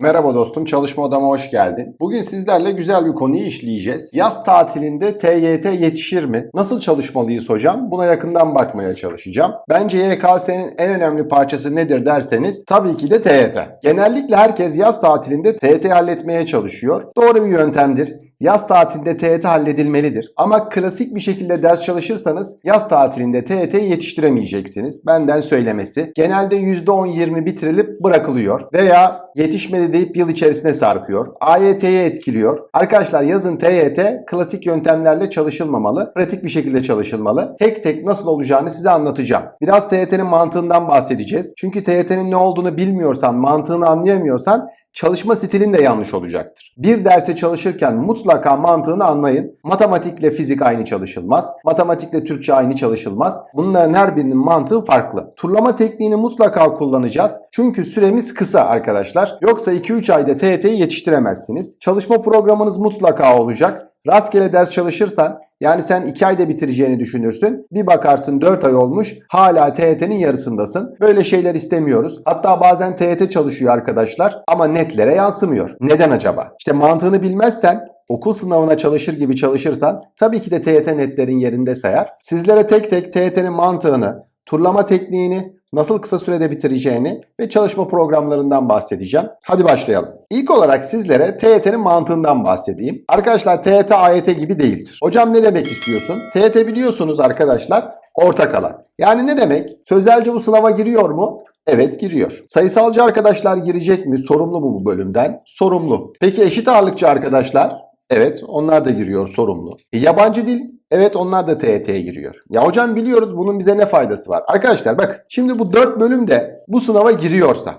Merhaba dostum, çalışma odama hoş geldin. Bugün sizlerle güzel bir konuyu işleyeceğiz. Yaz tatilinde TYT yetişir mi? Nasıl çalışmalıyız hocam? Buna yakından bakmaya çalışacağım. Bence YKS'nin en önemli parçası nedir derseniz tabii ki de TYT. Genellikle herkes yaz tatilinde TYT halletmeye çalışıyor. Doğru bir yöntemdir. Yaz tatilinde TYT halledilmelidir. Ama klasik bir şekilde ders çalışırsanız yaz tatilinde TYT'yi yetiştiremeyeceksiniz. Benden söylemesi. Genelde %10-20 bitirilip bırakılıyor. Veya yetişmedi deyip yıl içerisine sarkıyor. AYT'ye etkiliyor. Arkadaşlar yazın TYT klasik yöntemlerle çalışılmamalı. Pratik bir şekilde çalışılmalı. Tek tek nasıl olacağını size anlatacağım. Biraz TYT'nin mantığından bahsedeceğiz. Çünkü TYT'nin ne olduğunu bilmiyorsan, mantığını anlayamıyorsan çalışma stilin de yanlış olacaktır. Bir derse çalışırken mutlaka mantığını anlayın. Matematikle fizik aynı çalışılmaz. Matematikle Türkçe aynı çalışılmaz. Bunların her birinin mantığı farklı. Turlama tekniğini mutlaka kullanacağız. Çünkü süremiz kısa arkadaşlar. Yoksa 2-3 ayda TYT'yi yetiştiremezsiniz. Çalışma programınız mutlaka olacak. Rastgele ders çalışırsan yani sen 2 ayda bitireceğini düşünürsün. Bir bakarsın 4 ay olmuş hala TYT'nin yarısındasın. Böyle şeyler istemiyoruz. Hatta bazen TYT çalışıyor arkadaşlar ama netlere yansımıyor. Neden acaba? İşte mantığını bilmezsen okul sınavına çalışır gibi çalışırsan tabii ki de TYT netlerin yerinde sayar. Sizlere tek tek TYT'nin mantığını, turlama tekniğini, nasıl kısa sürede bitireceğini ve çalışma programlarından bahsedeceğim. Hadi başlayalım. İlk olarak sizlere TYT'nin mantığından bahsedeyim. Arkadaşlar TYT AYT gibi değildir. Hocam ne demek istiyorsun? TYT biliyorsunuz arkadaşlar ortak alan. Yani ne demek? Sözelci bu sınava giriyor mu? Evet giriyor. Sayısalcı arkadaşlar girecek mi? Sorumlu mu bu bölümden? Sorumlu. Peki eşit ağırlıkçı arkadaşlar? Evet onlar da giriyor sorumlu. E, yabancı dil? Evet onlar da TYT'ye giriyor. Ya hocam biliyoruz bunun bize ne faydası var? Arkadaşlar bakın şimdi bu 4 bölüm de bu sınava giriyorsa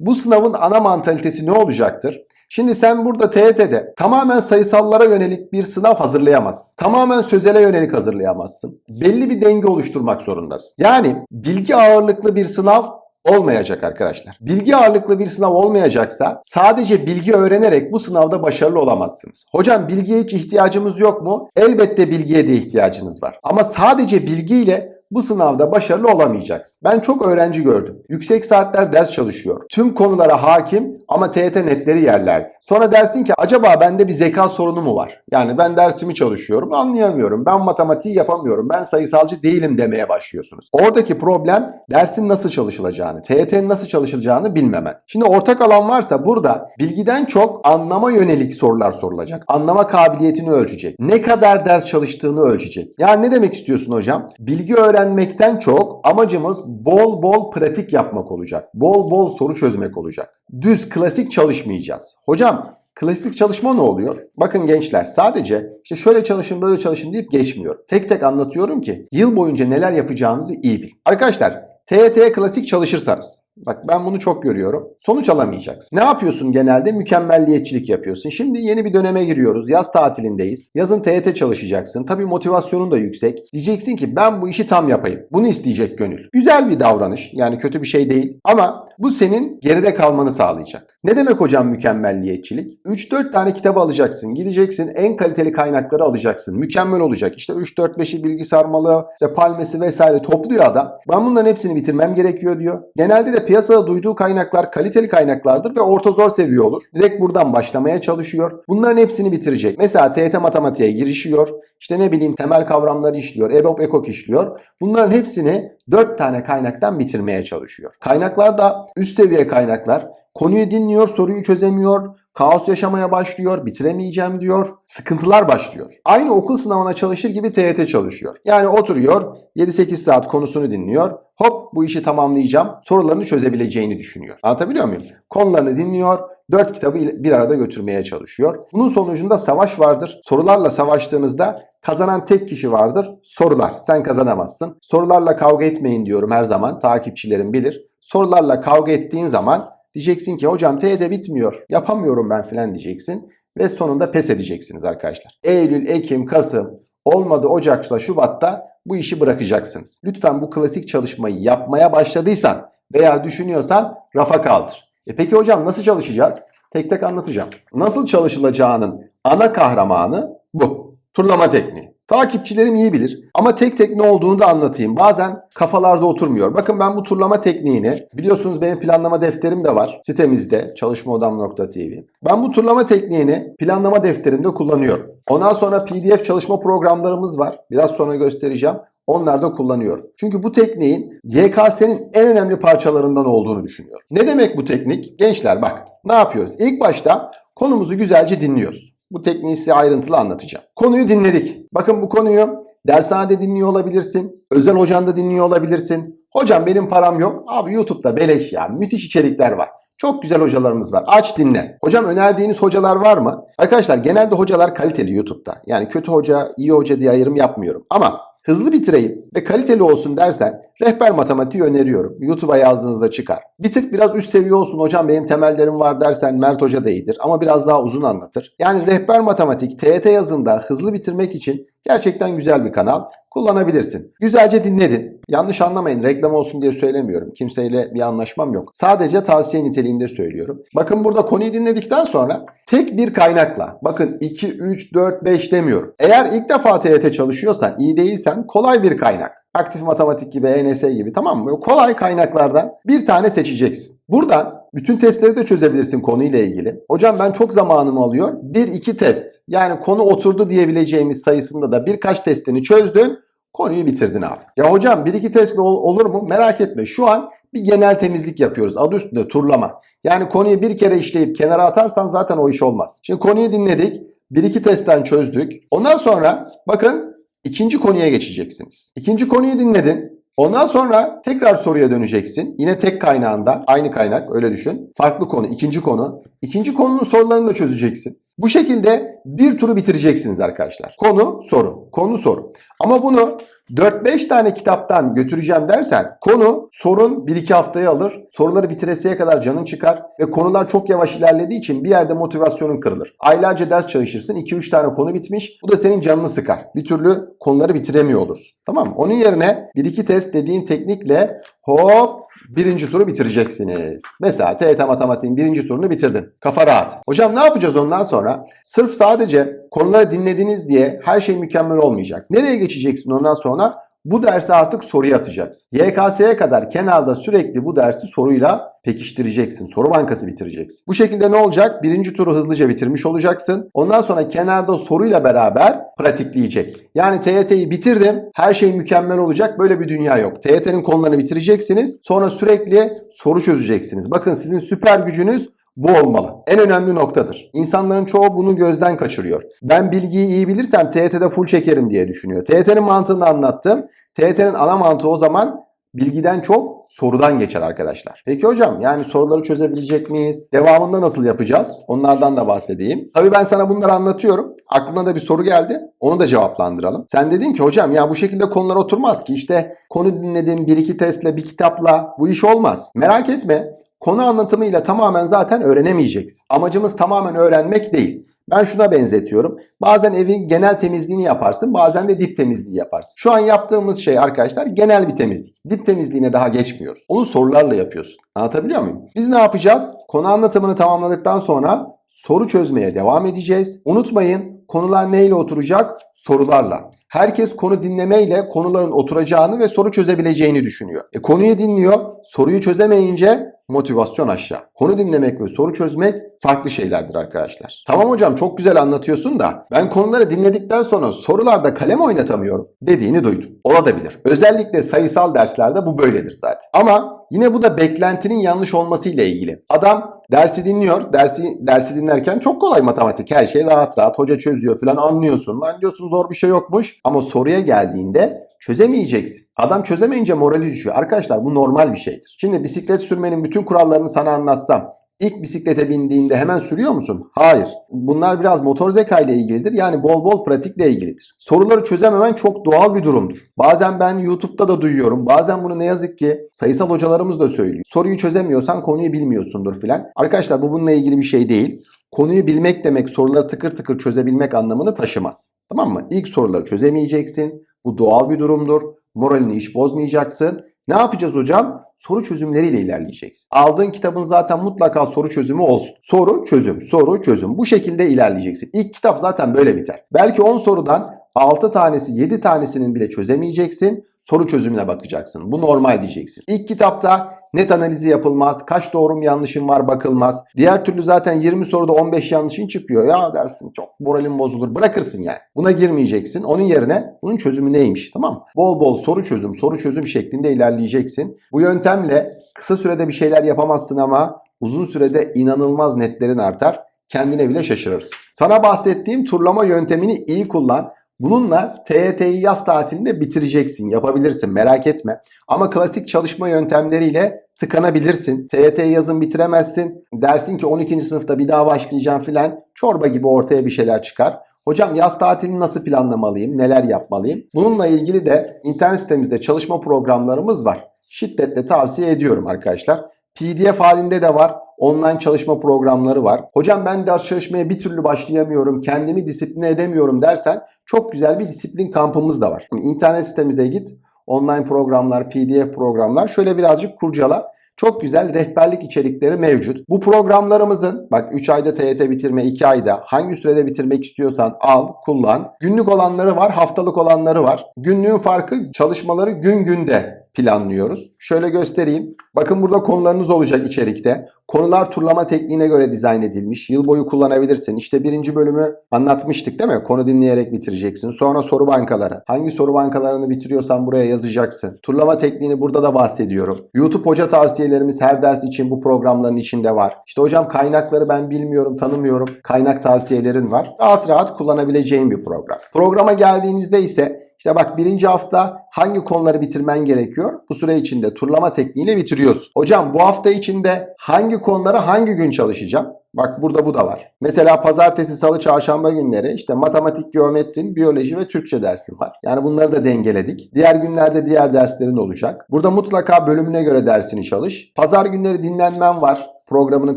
bu sınavın ana mantalitesi ne olacaktır? Şimdi sen burada TYT'de tamamen sayısallara yönelik bir sınav hazırlayamazsın. Tamamen sözele yönelik hazırlayamazsın. Belli bir denge oluşturmak zorundasın. Yani bilgi ağırlıklı bir sınav olmayacak arkadaşlar. Bilgi ağırlıklı bir sınav olmayacaksa sadece bilgi öğrenerek bu sınavda başarılı olamazsınız. Hocam bilgiye hiç ihtiyacımız yok mu? Elbette bilgiye de ihtiyacınız var. Ama sadece bilgiyle bu sınavda başarılı olamayacaksın. Ben çok öğrenci gördüm. Yüksek saatler ders çalışıyor. Tüm konulara hakim ama TYT netleri yerlerdi. Sonra dersin ki acaba bende bir zeka sorunu mu var? Yani ben dersimi çalışıyorum anlayamıyorum. Ben matematiği yapamıyorum. Ben sayısalcı değilim demeye başlıyorsunuz. Oradaki problem dersin nasıl çalışılacağını, TYT'nin nasıl çalışılacağını bilmemen. Şimdi ortak alan varsa burada bilgiden çok anlama yönelik sorular sorulacak. Anlama kabiliyetini ölçecek. Ne kadar ders çalıştığını ölçecek. Yani ne demek istiyorsun hocam? Bilgi öğrenmekten çok amacımız bol bol pratik yapmak olacak. Bol bol soru çözmek olacak. Düz klasik çalışmayacağız. Hocam Klasik çalışma ne oluyor? Bakın gençler sadece işte şöyle çalışın böyle çalışın deyip geçmiyor. Tek tek anlatıyorum ki yıl boyunca neler yapacağınızı iyi bilin. Arkadaşlar TYT'ye klasik çalışırsanız Bak ben bunu çok görüyorum. Sonuç alamayacaksın. Ne yapıyorsun genelde? Mükemmelliyetçilik yapıyorsun. Şimdi yeni bir döneme giriyoruz. Yaz tatilindeyiz. Yazın TYT çalışacaksın. Tabii motivasyonun da yüksek. Diyeceksin ki ben bu işi tam yapayım. Bunu isteyecek gönül. Güzel bir davranış. Yani kötü bir şey değil. Ama bu senin geride kalmanı sağlayacak. Ne demek hocam mükemmelliyetçilik? 3-4 tane kitabı alacaksın. Gideceksin en kaliteli kaynakları alacaksın. Mükemmel olacak. İşte 3-4-5'i bilgi sarmalı, işte palmesi vesaire topluyor adam. Ben bunların hepsini bitirmem gerekiyor diyor. Genelde de piyasada duyduğu kaynaklar kaliteli kaynaklardır ve orta zor seviye olur. Direkt buradan başlamaya çalışıyor. Bunların hepsini bitirecek. Mesela TYT matematiğe girişiyor. İşte ne bileyim temel kavramları işliyor. EBOB EKOK işliyor. Bunların hepsini 4 tane kaynaktan bitirmeye çalışıyor. Kaynaklar da üst seviye kaynaklar. Konuyu dinliyor, soruyu çözemiyor, kaos yaşamaya başlıyor, bitiremeyeceğim diyor, sıkıntılar başlıyor. Aynı okul sınavına çalışır gibi TYT çalışıyor. Yani oturuyor, 7-8 saat konusunu dinliyor, hop bu işi tamamlayacağım, sorularını çözebileceğini düşünüyor. Anlatabiliyor muyum? Konularını dinliyor, 4 kitabı bir arada götürmeye çalışıyor. Bunun sonucunda savaş vardır. Sorularla savaştığınızda kazanan tek kişi vardır. Sorular. Sen kazanamazsın. Sorularla kavga etmeyin diyorum her zaman. Takipçilerim bilir. Sorularla kavga ettiğin zaman Diyeceksin ki hocam TYT bitmiyor. Yapamıyorum ben filan diyeceksin. Ve sonunda pes edeceksiniz arkadaşlar. Eylül, Ekim, Kasım olmadı Ocak'ta, Şubat'ta bu işi bırakacaksınız. Lütfen bu klasik çalışmayı yapmaya başladıysan veya düşünüyorsan rafa kaldır. E peki hocam nasıl çalışacağız? Tek tek anlatacağım. Nasıl çalışılacağının ana kahramanı bu. Turlama tekniği. Takipçilerim iyi bilir ama tek tek ne olduğunu da anlatayım. Bazen kafalarda oturmuyor. Bakın ben bu turlama tekniğini biliyorsunuz benim planlama defterim de var sitemizde çalışmaodam.tv. Ben bu turlama tekniğini planlama defterimde kullanıyorum. Ondan sonra PDF çalışma programlarımız var. Biraz sonra göstereceğim. Onlar da kullanıyorum. Çünkü bu tekniğin YKS'nin en önemli parçalarından olduğunu düşünüyorum. Ne demek bu teknik? Gençler bak ne yapıyoruz? İlk başta konumuzu güzelce dinliyoruz. Bu tekniği size ayrıntılı anlatacağım. Konuyu dinledik. Bakın bu konuyu dershanede dinliyor olabilirsin. Özel hocanda dinliyor olabilirsin. Hocam benim param yok. Abi YouTube'da beleş ya. Müthiş içerikler var. Çok güzel hocalarımız var. Aç dinle. Hocam önerdiğiniz hocalar var mı? Arkadaşlar genelde hocalar kaliteli YouTube'da. Yani kötü hoca, iyi hoca diye ayrım yapmıyorum. Ama hızlı bitireyim ve kaliteli olsun dersen rehber matematiği öneriyorum. YouTube'a yazdığınızda çıkar. Bir tık biraz üst seviye olsun hocam benim temellerim var dersen Mert Hoca da iyidir ama biraz daha uzun anlatır. Yani rehber matematik TET yazında hızlı bitirmek için gerçekten güzel bir kanal. Kullanabilirsin. Güzelce dinledin. Yanlış anlamayın reklam olsun diye söylemiyorum. Kimseyle bir anlaşmam yok. Sadece tavsiye niteliğinde söylüyorum. Bakın burada konuyu dinledikten sonra tek bir kaynakla bakın 2, 3, 4, 5 demiyorum. Eğer ilk defa TYT çalışıyorsan, iyi değilsen kolay bir kaynak. Aktif matematik gibi, ENS gibi tamam mı? Kolay kaynaklardan bir tane seçeceksin. Buradan bütün testleri de çözebilirsin konuyla ilgili. Hocam ben çok zamanımı alıyor. Bir iki test. Yani konu oturdu diyebileceğimiz sayısında da birkaç testini çözdün. Konuyu bitirdin abi. Ya hocam bir iki test ol- olur mu? Merak etme. Şu an bir genel temizlik yapıyoruz. Adı üstünde turlama. Yani konuyu bir kere işleyip kenara atarsan zaten o iş olmaz. Şimdi konuyu dinledik. Bir iki testten çözdük. Ondan sonra bakın ikinci konuya geçeceksiniz. İkinci konuyu dinledin. Ondan sonra tekrar soruya döneceksin. Yine tek kaynağında. Aynı kaynak öyle düşün. Farklı konu, ikinci konu. İkinci konunun sorularını da çözeceksin. Bu şekilde bir turu bitireceksiniz arkadaşlar. Konu, soru. Konu, soru. Ama bunu 4-5 tane kitaptan götüreceğim dersen konu sorun 1-2 haftayı alır. Soruları bitiresiye kadar canın çıkar ve konular çok yavaş ilerlediği için bir yerde motivasyonun kırılır. Aylarca ders çalışırsın 2-3 tane konu bitmiş. Bu da senin canını sıkar. Bir türlü konuları bitiremiyor olursun. Tamam mı? Onun yerine 1-2 test dediğin teknikle hop birinci turu bitireceksiniz. Mesela TET matematiğin birinci turunu bitirdin. Kafa rahat. Hocam ne yapacağız ondan sonra? Sırf sadece konuları dinlediniz diye her şey mükemmel olmayacak. Nereye geçeceksin ondan sonra? Bu dersi artık soruya atacaksın. YKS'ye kadar kenarda sürekli bu dersi soruyla pekiştireceksin. Soru bankası bitireceksin. Bu şekilde ne olacak? Birinci turu hızlıca bitirmiş olacaksın. Ondan sonra kenarda soruyla beraber pratikleyecek. Yani TYT'yi bitirdim. Her şey mükemmel olacak. Böyle bir dünya yok. TYT'nin konularını bitireceksiniz. Sonra sürekli soru çözeceksiniz. Bakın sizin süper gücünüz bu olmalı. En önemli noktadır. İnsanların çoğu bunu gözden kaçırıyor. Ben bilgiyi iyi bilirsem TYT'de full çekerim diye düşünüyor. TYT'nin mantığını anlattım. TYT'nin ana mantığı o zaman bilgiden çok sorudan geçer arkadaşlar. Peki hocam yani soruları çözebilecek miyiz? Devamında nasıl yapacağız? Onlardan da bahsedeyim. Tabii ben sana bunları anlatıyorum. Aklına da bir soru geldi. Onu da cevaplandıralım. Sen dedin ki hocam ya bu şekilde konular oturmaz ki. İşte konu dinledim bir iki testle bir kitapla bu iş olmaz. Merak etme. Konu anlatımıyla tamamen zaten öğrenemeyeceksin. Amacımız tamamen öğrenmek değil. Ben şuna benzetiyorum. Bazen evin genel temizliğini yaparsın, bazen de dip temizliği yaparsın. Şu an yaptığımız şey arkadaşlar genel bir temizlik. Dip temizliğine daha geçmiyoruz. Onu sorularla yapıyorsun. Anlatabiliyor muyum? Biz ne yapacağız? Konu anlatımını tamamladıktan sonra soru çözmeye devam edeceğiz. Unutmayın konular neyle oturacak? Sorularla. Herkes konu dinlemeyle konuların oturacağını ve soru çözebileceğini düşünüyor. E konuyu dinliyor, soruyu çözemeyince motivasyon aşağı. Konu dinlemek ve soru çözmek farklı şeylerdir arkadaşlar. Tamam hocam çok güzel anlatıyorsun da ben konuları dinledikten sonra sorularda kalem oynatamıyorum dediğini duydum. Olabilir. Özellikle sayısal derslerde bu böyledir zaten. Ama yine bu da beklentinin yanlış olmasıyla ilgili. Adam dersi dinliyor. Dersi dersi dinlerken çok kolay matematik. Her şey rahat rahat. Hoca çözüyor falan anlıyorsun. Lan diyorsun zor bir şey yokmuş. Ama soruya geldiğinde çözemeyeceksin. Adam çözemeyince morali düşüyor. Arkadaşlar bu normal bir şeydir. Şimdi bisiklet sürmenin bütün kurallarını sana anlatsam İlk bisiklete bindiğinde hemen sürüyor musun? Hayır. Bunlar biraz motor zeka ile ilgilidir. Yani bol bol pratikle ilgilidir. Soruları çözememen çok doğal bir durumdur. Bazen ben YouTube'da da duyuyorum. Bazen bunu ne yazık ki sayısal hocalarımız da söylüyor. Soruyu çözemiyorsan konuyu bilmiyorsundur filan. Arkadaşlar bu bununla ilgili bir şey değil. Konuyu bilmek demek soruları tıkır tıkır çözebilmek anlamını taşımaz. Tamam mı? İlk soruları çözemeyeceksin. Bu doğal bir durumdur. Moralini hiç bozmayacaksın. Ne yapacağız hocam? Soru çözümleriyle ilerleyeceksin. Aldığın kitabın zaten mutlaka soru çözümü olsun. Soru çözüm, soru çözüm. Bu şekilde ilerleyeceksin. İlk kitap zaten böyle biter. Belki 10 sorudan 6 tanesi 7 tanesinin bile çözemeyeceksin. Soru çözümüne bakacaksın. Bu normal diyeceksin. İlk kitapta net analizi yapılmaz. Kaç doğrum yanlışın var bakılmaz. Diğer türlü zaten 20 soruda 15 yanlışın çıkıyor. Ya dersin çok moralim bozulur. Bırakırsın yani. Buna girmeyeceksin. Onun yerine bunun çözümü neymiş tamam mı? Bol bol soru çözüm, soru çözüm şeklinde ilerleyeceksin. Bu yöntemle kısa sürede bir şeyler yapamazsın ama uzun sürede inanılmaz netlerin artar. Kendine bile şaşırırsın. Sana bahsettiğim turlama yöntemini iyi kullan. Bununla TYT'yi yaz tatilinde bitireceksin. Yapabilirsin merak etme. Ama klasik çalışma yöntemleriyle tıkanabilirsin. TYT'yi yazın bitiremezsin. Dersin ki 12. sınıfta bir daha başlayacağım filan. Çorba gibi ortaya bir şeyler çıkar. Hocam yaz tatilini nasıl planlamalıyım? Neler yapmalıyım? Bununla ilgili de internet sitemizde çalışma programlarımız var. Şiddetle tavsiye ediyorum arkadaşlar. PDF halinde de var. Online çalışma programları var. Hocam ben ders çalışmaya bir türlü başlayamıyorum. Kendimi disipline edemiyorum dersen çok güzel bir disiplin kampımız da var. Şimdi internet sitemize git. Online programlar, PDF programlar. Şöyle birazcık kurcala. Çok güzel rehberlik içerikleri mevcut. Bu programlarımızın bak 3 ayda TYT bitirme, 2 ayda hangi sürede bitirmek istiyorsan al, kullan. Günlük olanları var, haftalık olanları var. Günlüğün farkı çalışmaları gün günde planlıyoruz. Şöyle göstereyim. Bakın burada konularınız olacak içerikte. Konular turlama tekniğine göre dizayn edilmiş. Yıl boyu kullanabilirsin. İşte birinci bölümü anlatmıştık değil mi? Konu dinleyerek bitireceksin. Sonra soru bankaları. Hangi soru bankalarını bitiriyorsan buraya yazacaksın. Turlama tekniğini burada da bahsediyorum. YouTube hoca tavsiyelerimiz her ders için bu programların içinde var. İşte hocam kaynakları ben bilmiyorum, tanımıyorum. Kaynak tavsiyelerin var. Rahat rahat kullanabileceğin bir program. Programa geldiğinizde ise işte bak birinci hafta hangi konuları bitirmen gerekiyor? Bu süre içinde turlama tekniğiyle bitiriyorsun. Hocam bu hafta içinde hangi konuları hangi gün çalışacağım? Bak burada bu da var. Mesela pazartesi, salı, çarşamba günleri işte matematik, geometrin, biyoloji ve Türkçe dersin var. Yani bunları da dengeledik. Diğer günlerde diğer derslerin olacak. Burada mutlaka bölümüne göre dersini çalış. Pazar günleri dinlenmen var programını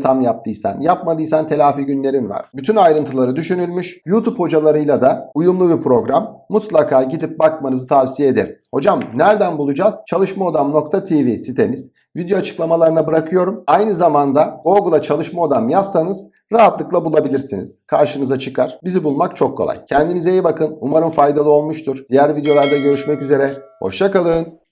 tam yaptıysan, yapmadıysan telafi günlerin var. Bütün ayrıntıları düşünülmüş. YouTube hocalarıyla da uyumlu bir program. Mutlaka gidip bakmanızı tavsiye ederim. Hocam nereden bulacağız? Çalışmaodam.tv sitemiz. Video açıklamalarına bırakıyorum. Aynı zamanda Google'a çalışma odam yazsanız rahatlıkla bulabilirsiniz. Karşınıza çıkar. Bizi bulmak çok kolay. Kendinize iyi bakın. Umarım faydalı olmuştur. Diğer videolarda görüşmek üzere. Hoşçakalın.